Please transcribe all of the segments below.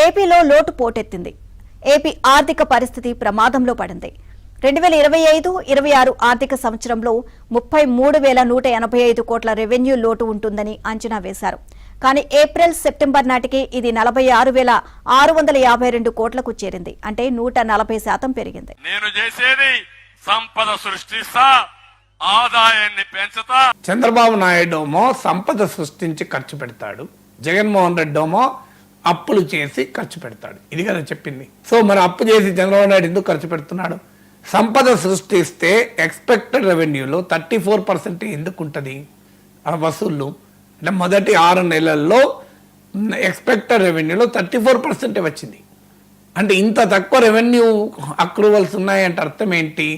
ఏపీలో లోటు పోటెత్తింది. ఏపీ ఆర్థిక పరిస్థితి ప్రమాదంలో పడింది. రెండు వేల ఇరవై ఐదు ఇరవై ఆరు ఆర్థిక సంవత్సరంలో ముప్పై మూడు వేల నూట ఎనభై ఐదు కోట్ల రెవెన్యూ లోటు ఉంటుందని అంచనా వేశారు. కానీ ఏప్రిల్ సెప్టెంబర్ నాటికి ఇది నలభై ఆరు వేల ఆరు వందల యాభై రెండు కోట్లకు చేరింది. అంటే నూట నలభై శాతం పెరిగింది. నేను చేసేది సంపద సృష్టిస్తా ఆదాయాన్ని పెంచుతా. చంద్రబాబు నాయుడుమో సంపద సృష్టించి ఖర్చు పెడతాడు. జగన్మోహన్ రెడ్డోమో అప్పులు చేసి ఖర్చు పెడతాడు. ఇది కదా చెప్పింది. సో మరి అప్పు చేసి చంద్రబాబు నాయుడు ఎందుకు ఖర్చు పెడుతున్నాడు? సంపద సృష్టిస్తే ఎక్స్పెక్టెడ్ రెవెన్యూలో థర్టీ ఫోర్ పర్సెంట్ ఎందుకు ఉంటుంది? ఆ వసూళ్ళు అంటే మొదటి ఆరు నెలల్లో ఎక్స్పెక్టెడ్ రెవెన్యూలో థర్టీ ఫోర్ పర్సెంటే వచ్చింది. అంటే ఇంత తక్కువ రెవెన్యూ అక్రూవల్స్ ఉన్నాయంటే అర్థం ఏంటి?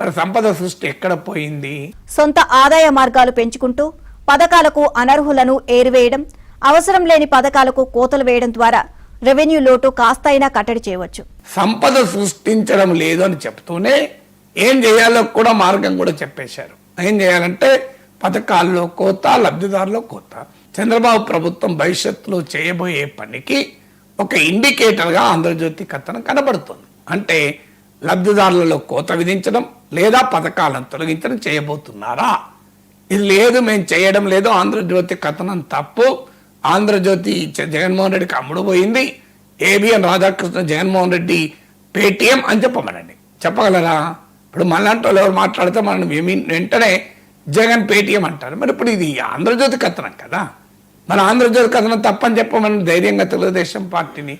మరి సంపద సృష్టి ఎక్కడ పోయింది? సొంత ఆదాయ మార్గాలు పెంచుకుంటూ పథకాలకు అనర్హులను ఏరివేయడం అవసరం లేని పథకాలకు కోతలు వేయడం ద్వారా రెవెన్యూ లోటు కాస్తైనా కట్టడి చేయవచ్చు. సంపద సృష్టించడం లేదు అని చెప్తూనే ఏం చేయాలో కూడా మార్గం కూడా చెప్పేశారు. ఏం చేయాలంటే పథకాల్లో కోత లబ్ధిదారులో కోత. చంద్రబాబు ప్రభుత్వం భవిష్యత్తులో చేయబోయే పనికి ఒక ఇండికేటర్గా ఆంధ్రజ్యోతి కథనం కనబడుతుంది. అంటే లబ్ధిదారులలో కోత విధించడం లేదా పథకాలను తొలగించడం చేయబోతున్నారా? ఇది లేదు మేము చేయడం లేదు ఆంధ్రజ్యోతి కథనం తప్పు. ఆంధ్రజ్యోతి జగన్మోహన్ రెడ్డికి అమ్ముడు పోయింది. ఏబిఎన్ రాధాకృష్ణ జగన్మోహన్ రెడ్డి పేటిఎం అని చెప్పమనండి. చెప్పగలరా? ఇప్పుడు మనలాంటి వాళ్ళు ఎవరు మాట్లాడితే మనం వెంటనే జగన్ పేటిఎం అంటారు. మరి ఇప్పుడు ఇది ఆంధ్రజ్యోతి కథనం కదా. మన ఆంధ్రజ్యోతి కథనం తప్పని చెప్పమని ధైర్యంగా తెలుగుదేశం పార్టీని